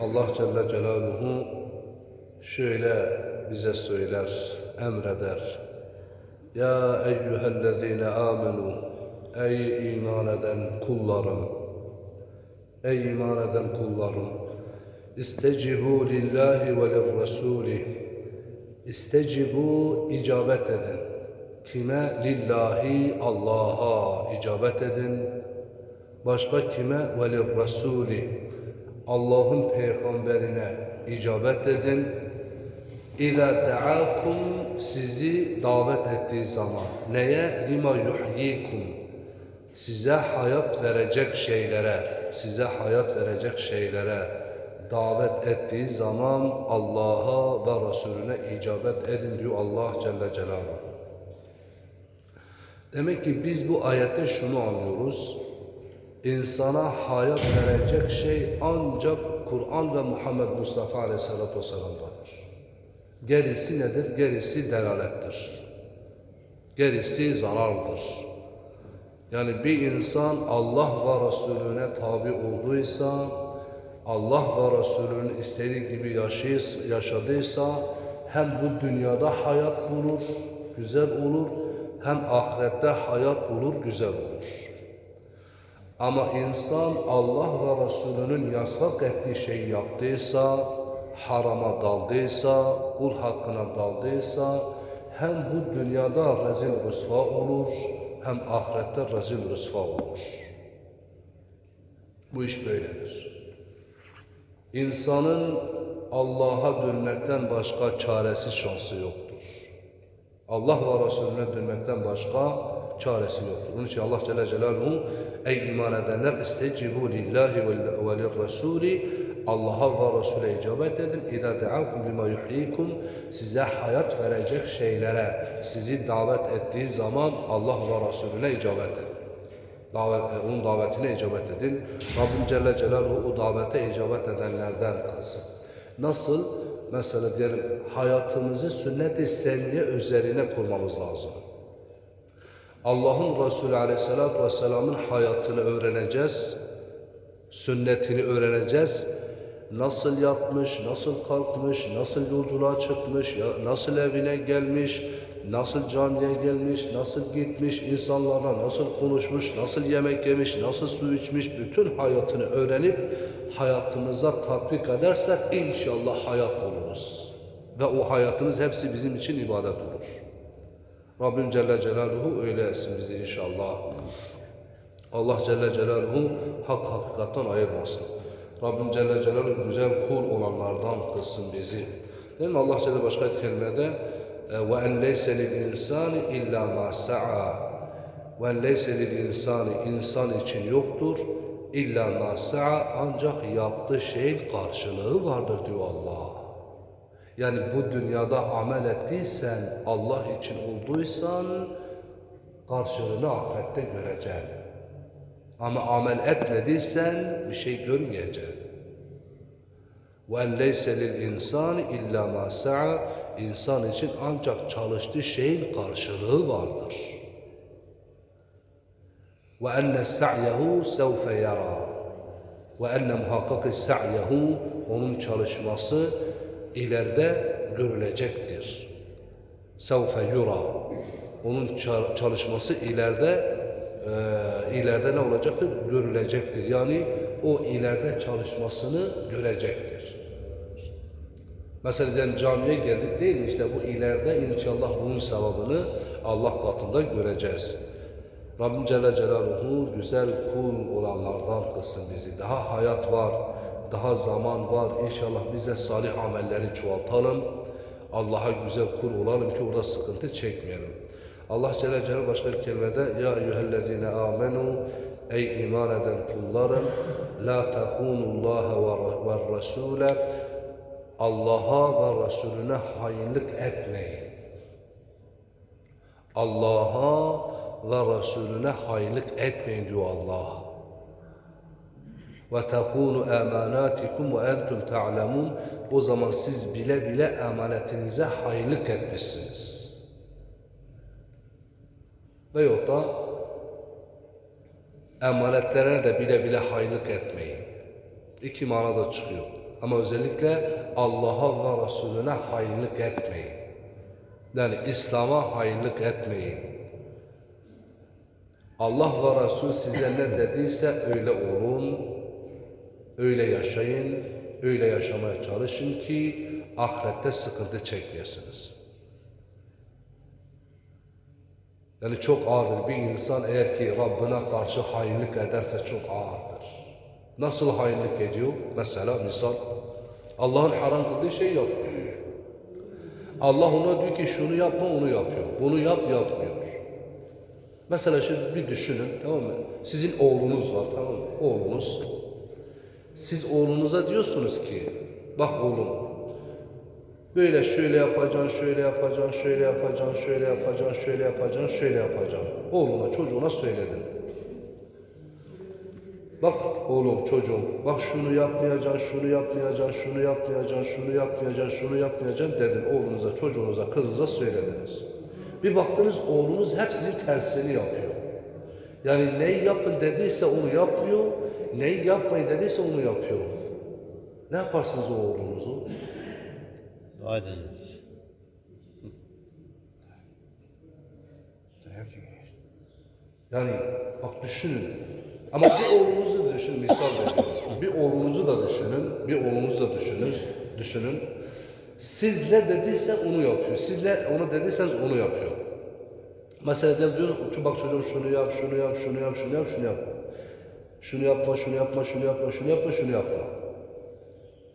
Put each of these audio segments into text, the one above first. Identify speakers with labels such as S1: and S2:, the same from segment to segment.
S1: Allah Celle Celaluhu şöyle bize söyler, emreder. Ya eyyühellezine amenu Ey iman eden kullarım Ey iman eden kullarım İstecibu lillahi ve lirrasuli İstecibu icabet edin. Kime? Lillahi Allah'a icabet edin. Başka kime? Ve lirrasuli Allah'ın peygamberine icabet edin. İza da'akum sizi davet ettiği zaman neye? Lima yuhyikum size hayat verecek şeylere, size hayat verecek şeylere davet ettiği zaman Allah'a ve Resulüne icabet edin diyor Allah Celle Celaluhu. Demek ki biz bu ayette şunu anlıyoruz. İnsana hayat verecek şey ancak Kur'an ve Muhammed Mustafa Aleyhisselatü Vesselam'dadır. Gerisi nedir? Gerisi delalettir. Gerisi zarardır. Yani bir insan Allah ve Resulüne tabi olduysa, Allah ve Resulünün istediği gibi yaşadıysa hem bu dünyada hayat bulur, güzel olur, hem ahirette hayat bulur, güzel olur. Ama insan Allah ve Resulünün yasak ettiği şeyi yaptıysa, harama daldıysa, kul hakkına daldıysa, hem bu dünyada rezil rüsva olur, hem ahirette rezil rüsva olur. Bu iş böyledir. İnsanın Allah'a dönmekten başka çaresi şansı yoktur. Allah ve Resulüne dönmekten başka çaresi yoktur. Bunun için Allah Celle Celaluhu ey iman edenler istecibu lillahi ve lirrasuli Allah'a ve Resul'e icabet edin. İzâ de'akum bima yuhyikum size hayat verecek şeylere sizi davet ettiği zaman Allah ve Resulüne icabet edin. Davet, onun davetine icabet edin. Rabbim Celle Celaluhu o davete icabet edenlerden kılsın. Nasıl? Mesela diyelim hayatımızı sünnet-i üzerine kurmamız lazım. Allah'ın Resulü Aleyhisselatü Vesselam'ın hayatını öğreneceğiz. Sünnetini öğreneceğiz. Nasıl yapmış, nasıl kalkmış, nasıl yolculuğa çıkmış, nasıl evine gelmiş, nasıl camiye gelmiş, nasıl gitmiş, insanlarla nasıl konuşmuş, nasıl yemek yemiş, nasıl su içmiş, bütün hayatını öğrenip hayatımıza tatbik edersek inşallah hayat oluruz. Ve o hayatımız hepsi bizim için ibadet olur. Rabbim Celle Celaluhu öyle etsin bizi inşallah. Allah Celle Celaluhu hak hakikatten ayırmasın. Rabbim Celle Celaluhu güzel kul olanlardan kılsın bizi. Değil mi? Allah Celle başka bir kelimede ve en leyse lil insani illa ma sa'a ve leyse lil insani insan için yoktur illa ma sa'a ancak yaptığı şeyin karşılığı vardır diyor Allah. Yani bu dünyada amel ettiysen, Allah için olduysan karşılığını ahirette göreceksin. Ama amel etmediysen bir şey görmeyeceksin. وَاَنْ لَيْسَ لِلْاِنْسَانِ اِلَّا مَا سَعَى İnsan için ancak çalıştığı şeyin karşılığı vardır. وَاَنَّ سَعْيَهُ سَوْفَ يَرَى وَاَنَّ مُحَقَّقِ سَعْيَهُ Onun çalışması ileride görülecektir. Sevfe yura. Onun çalışması ileride e, ileride ne olacaktır? Görülecektir. Yani o ileride çalışmasını görecektir. Mesela diyelim camiye geldik değil mi? İşte bu ileride inşallah bunun sevabını Allah katında göreceğiz. Rabbim Celle Celaluhu güzel kul olanlardan kılsın bizi. Daha hayat var, daha zaman var. İnşallah bize salih amelleri çoğaltalım. Allah'a güzel kul olalım ki orada sıkıntı çekmeyelim. Allah Celle Celaluhu başka bir kelimede Ya eyyühellezine amenu Ey iman eden kullarım La tehunullaha ve Resule Allah'a ve Resulüne hainlik etmeyin. Allah'a ve Resulüne hainlik etmeyin diyor Allah. Ve tekunu emanatikum ve entum ta'lemun. O zaman siz bile bile emanetinize hainlik etmişsiniz. Veyahut da emanetlerine de bile bile hainlik etmeyin. İki manada çıkıyor. Ama özellikle Allah'a ve Resulüne hainlik etmeyin. Yani İslam'a hainlik etmeyin. Allah ve Resul size ne dediyse öyle olun, öyle yaşayın, öyle yaşamaya çalışın ki ahirette sıkıntı çekmeyesiniz. Yani çok ağırdır bir insan eğer ki Rabbine karşı hainlik ederse çok ağırdır. Nasıl hainlik ediyor? Mesela misal Allah'ın haram kıldığı şey yapıyor. Allah ona diyor ki şunu yapma onu yapıyor. Bunu yap yapmıyor. Mesela şimdi bir düşünün tamam mı? Sizin oğlunuz var tamam mı? Oğlunuz. Siz oğlunuza diyorsunuz ki bak oğlum böyle şöyle yapacaksın, şöyle yapacaksın, şöyle yapacaksın, şöyle yapacaksın, şöyle yapacaksın, şöyle yapacaksın. Oğluna çocuğuna söyledin. Bak oğlum çocuğum, bak şunu yapmayacaksın, şunu yapmayacaksın, şunu yapmayacaksın, şunu yapmayacaksın, şunu yapmayacaksın dedin oğlunuza, çocuğunuza, kızınıza söylediniz. Bir baktınız oğlunuz hep sizin tersini yapıyor. Yani neyi yapın dediyse onu yapmıyor, neyi yapmayın dediyse onu yapıyor. Ne yaparsınız o oğlunuzu?
S2: Dua ederiz.
S1: Yani bak düşünün. Ama bir oğlunuzu da düşünün, misal veriyorum. Bir oğlunuzu da düşünün, bir oğlunuzu da düşünün, düşünün. Siz ne dediyse onu yapıyor. Siz ne onu dediyseniz onu yapıyor. Mesela diyor, bak çocuğum şunu yap, şunu yap, şunu yap, şunu yap, şunu yap. Şunu yapma, şunu yapma, şunu yapma, şunu yapma, şunu yapma.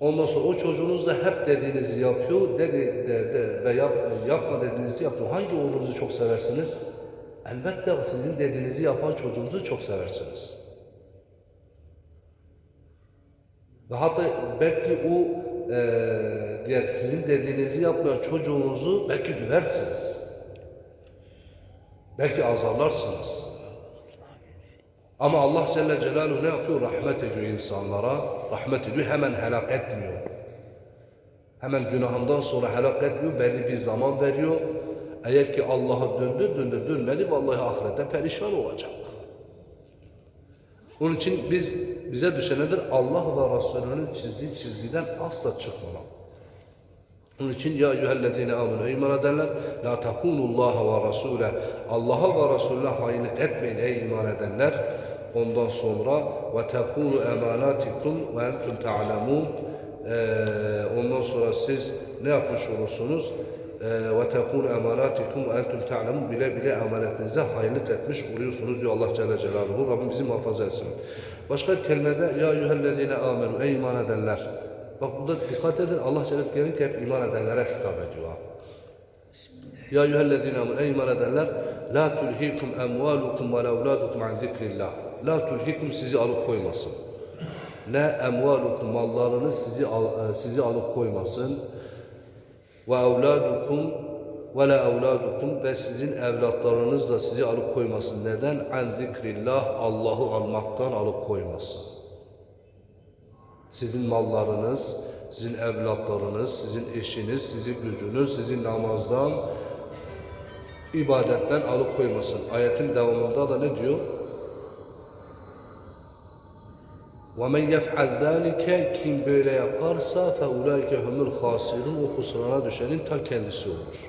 S1: Ondan sonra o çocuğunuz da hep dediğinizi yapıyor, dedi de, de, ve yap, yapma dediğinizi yapıyor. Hangi oğlunuzu çok seversiniz? Elbette sizin dediğinizi yapan çocuğunuzu çok seversiniz. Ve hatta belki o eee diğer sizin dediğinizi yapmayan çocuğunuzu belki döversiniz. Belki azarlarsınız. Ama Allah Celle Celaluhu ne yapıyor? Rahmet ediyor insanlara. Rahmet ediyor. Hemen helak etmiyor. Hemen günahından sonra helak etmiyor. Belli bir zaman veriyor. Eğer ki Allah'a döndü, döndü, dönmedi vallahi ahirette perişan olacak. Onun için biz bize düşen nedir? Allah ve Resulünün çizdiği çizgiden asla çıkmamalı. Onun için ya eyyühellezine amenu ey iman edenler la tahunullaha ve rasule Allah'a ve Resulüne hainlik etmeyin ey iman edenler. Ondan sonra ve tehunu emanatikum ve entum ta'lemun Ee, ondan sonra siz ne yapmış olursunuz? Ee, ve tehunu emanatikum ve entum ta'lemun bile bile emanetinize hainlik etmiş oluyorsunuz diyor Allah Celle Celaluhu. Rabbim bizi muhafaza etsin. Başka kelimede ya eyyühellezine amenu ey iman edenler. Bak burada dikkat edin Allah Celle Celaluhu hep iman edenlere hitap ediyor. Ya eyyühellezine amenu ey iman edenler la tulhikum emvalukum ve evladukum an zikrillah. La tulhikum sizi alıp koymasın. Ne emvalukum mallarınız sizi al, e, sizi alıp koymasın. Ve evladukum ve la evladukum ve sizin evlatlarınız da sizi alıp koymasın. Neden? An zikrillah Allah'ı almaktan alıp koymasın. Sizin mallarınız, sizin evlatlarınız, sizin eşiniz, sizin gücünüz, sizin namazdan, ibadetten alıp koymasın. Ayetin devamında da ne diyor? وَمَنْ يَفْعَلْ ذَٰلِكَ Kim böyle yaparsa فَاُولَٰئِكَ هُمُ الْخَاسِرُونَ O husrana düşenin ta kendisi olur.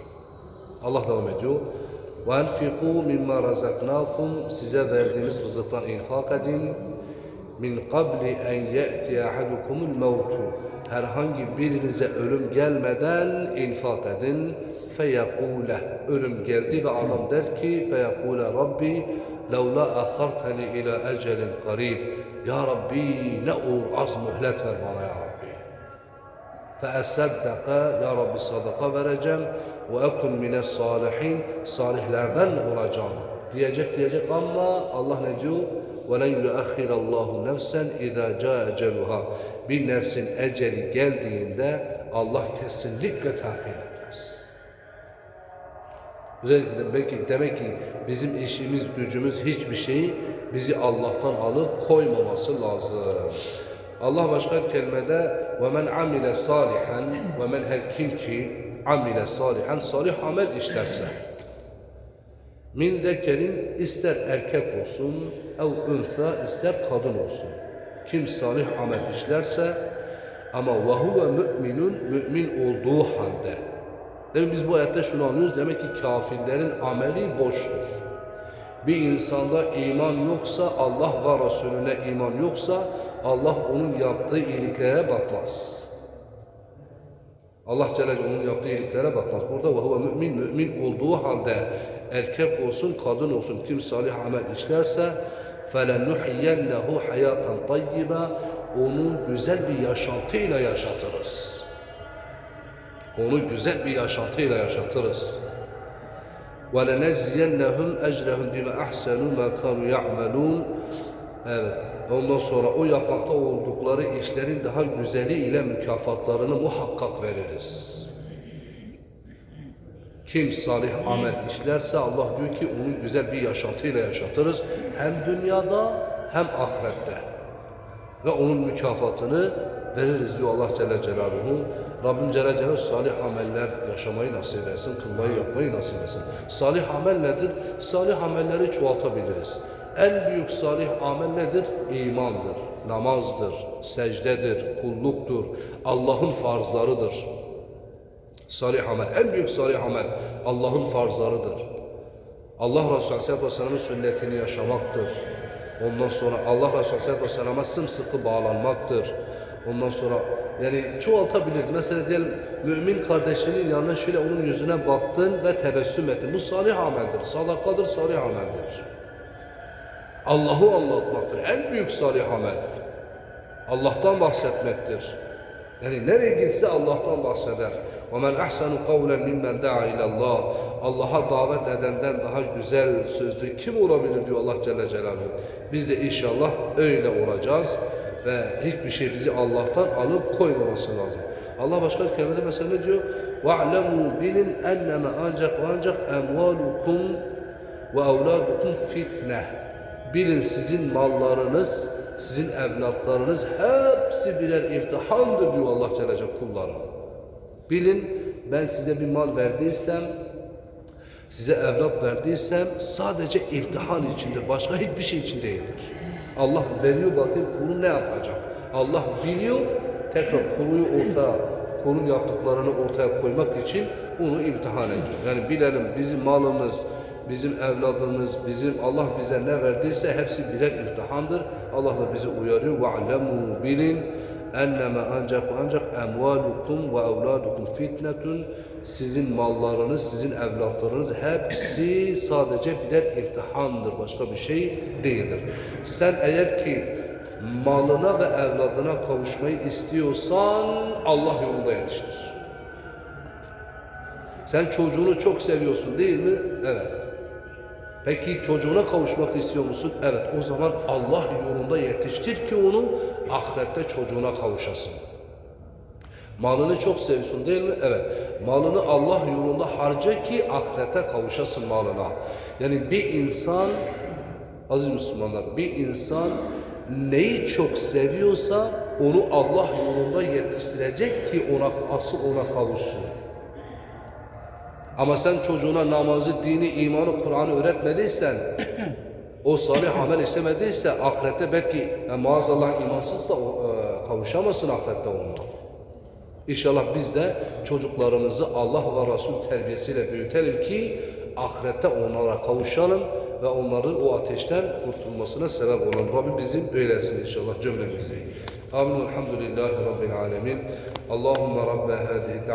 S1: Allah devam ediyor. وَاَنْفِقُوا مِمَّا رَزَقْنَاكُمْ Size verdiğimiz rızıktan infak edin. min qabli en ye'ti ahadukumul mevtu herhangi birinize ölüm gelmeden infak edin feyekule ölüm geldi ve adam der ki feyekule Rabbi levla akhartani ila ecelin qarib ya Rabbi ne olur az mühlet ver bana ya Rabbi فَاَسَدَّقَ Ya Rabbi sadaka vereceğim ve ekun mine salihin salihlerden olacağım diyecek diyecek ama Allah ne diyor? وَلَنْ يُؤَخِّرَ اللّٰهُ نَفْسًا اِذَا جَاءَ اَجَلُهَا Bir nefsin eceli geldiğinde Allah kesinlikle tahir etmez. Özellikle belki demek ki bizim işimiz, gücümüz hiçbir şeyi bizi Allah'tan alıp koymaması lazım. Allah başka bir kelimede ve men amile salihan ve men her kim ki amile salihan salih amel işlerse min zekerin ister erkek olsun ev ünsa ister kadın olsun kim salih amel işlerse ama ve huve müminun mümin olduğu halde Demek biz bu ayette şunu anlıyoruz. Demek ki kafirlerin ameli boştur. Bir insanda iman yoksa, Allah ve Resulüne iman yoksa, Allah onun yaptığı iyiliklere bakmaz. Allah Celle Celaluhu onun yaptığı iyiliklere bakmaz. Burada ve huve mümin, mümin olduğu halde erkek olsun, kadın olsun, kim salih amel işlerse فَلَنُحْيَنَّهُ حَيَاتًا طَيِّبًا Onu güzel bir yaşantıyla yaşatırız. Onu güzel bir yaşantıyla yaşatırız. وَلَنَجْزِيَنَّهُمْ اَجْرَهُمْ بِمَا اَحْسَنُوا مَا كَانُوا يَعْمَلُونَ Evet. Ondan sonra o yapmakta oldukları işlerin daha güzeli ile mükafatlarını muhakkak veririz. Kim salih amel işlerse Allah diyor ki onu güzel bir yaşantıyla yaşatırız. Hem dünyada hem ahirette. Ve onun mükafatını veririz diyor Allah Celle Celaluhu. Rabbim Celle Celaluhu salih ameller yaşamayı nasip etsin, kılmayı yapmayı nasip etsin. Salih amel nedir? Salih amelleri çoğaltabiliriz. En büyük salih amel nedir? İmandır, namazdır, secdedir, kulluktur, Allah'ın farzlarıdır. Salih amel, en büyük salih amel Allah'ın farzlarıdır. Allah Resulü Aleyhisselatü Vesselam'ın sünnetini yaşamaktır. Ondan sonra Allah Resulü Aleyhisselatü Vesselam'a sımsıkı bağlanmaktır. Ondan sonra yani çoğaltabiliriz. Mesela diyelim mümin kardeşinin yanına şöyle onun yüzüne baktın ve tebessüm ettin. Bu salih ameldir. Sadakadır, salih ameldir. Allah'ı anlatmaktır. En büyük salih amel. Allah'tan bahsetmektir. Yani nereye gitse Allah'tan bahseder. وَمَنْ أَحْسَنُ قَوْلًا مِمَّنْ دَعَى اِلَى اللّٰهِ Allah'a davet edenden daha güzel sözlü kim olabilir diyor Allah Celle Celaluhu. Biz de inşallah öyle olacağız ve hiçbir şey bizi Allah'tan alıp koymaması lazım. Allah başka bir kelimede mesela ne diyor? وَاعْلَمُوا bilin enneme ancak ve ancak emvalukum ve evladukum fitne. Bilin sizin mallarınız, sizin evlatlarınız hepsi birer imtihandır diyor Allah Celle Celaluhu kullarına. Bilin ben size bir mal verdiysem, size evlat verdiysem sadece imtihan içindir. Başka hiçbir şey için değildir. Allah veriyor bakın kulu ne yapacak? Allah biliyor tekrar kuluyu ortaya, kulun yaptıklarını ortaya koymak için onu imtihan ediyor. Yani bilelim bizim malımız, bizim evladımız, bizim Allah bize ne verdiyse hepsi birer imtihandır. Allah da bizi uyarıyor. وَعْلَمُوا bilin enneme ancak ancak emvalukum ve evladukum fitnetun sizin mallarınız, sizin evlatlarınız hepsi sadece birer imtihandır. Başka bir şey değildir. Sen eğer ki malına ve evladına kavuşmayı istiyorsan Allah yolunda yetiştir. Sen çocuğunu çok seviyorsun değil mi? Evet. Peki çocuğuna kavuşmak istiyor musun? Evet. O zaman Allah yolunda yetiştir ki onu ahirette çocuğuna kavuşasın. Malını çok seviyorsun değil mi? Evet. Malını Allah yolunda harca ki ahirete kavuşasın malına. Yani bir insan, aziz Müslümanlar, bir insan neyi çok seviyorsa onu Allah yolunda yetiştirecek ki ona asıl ona kavuşsun. Ama sen çocuğuna namazı, dini, imanı, Kur'an'ı öğretmediysen, o salih amel işlemediyse ahirette belki yani maazallah imansızsa e, kavuşamazsın ahirette onunla. İnşallah biz de çocuklarımızı Allah ve Resul terbiyesiyle büyütelim ki ahirette onlara kavuşalım ve onların o ateşten kurtulmasına sebep olalım. Rabbim bizim öylesin inşallah cümlemizi. Amin. Elhamdülillahi Rabbil alemin. Allahümme Rabbe hadihi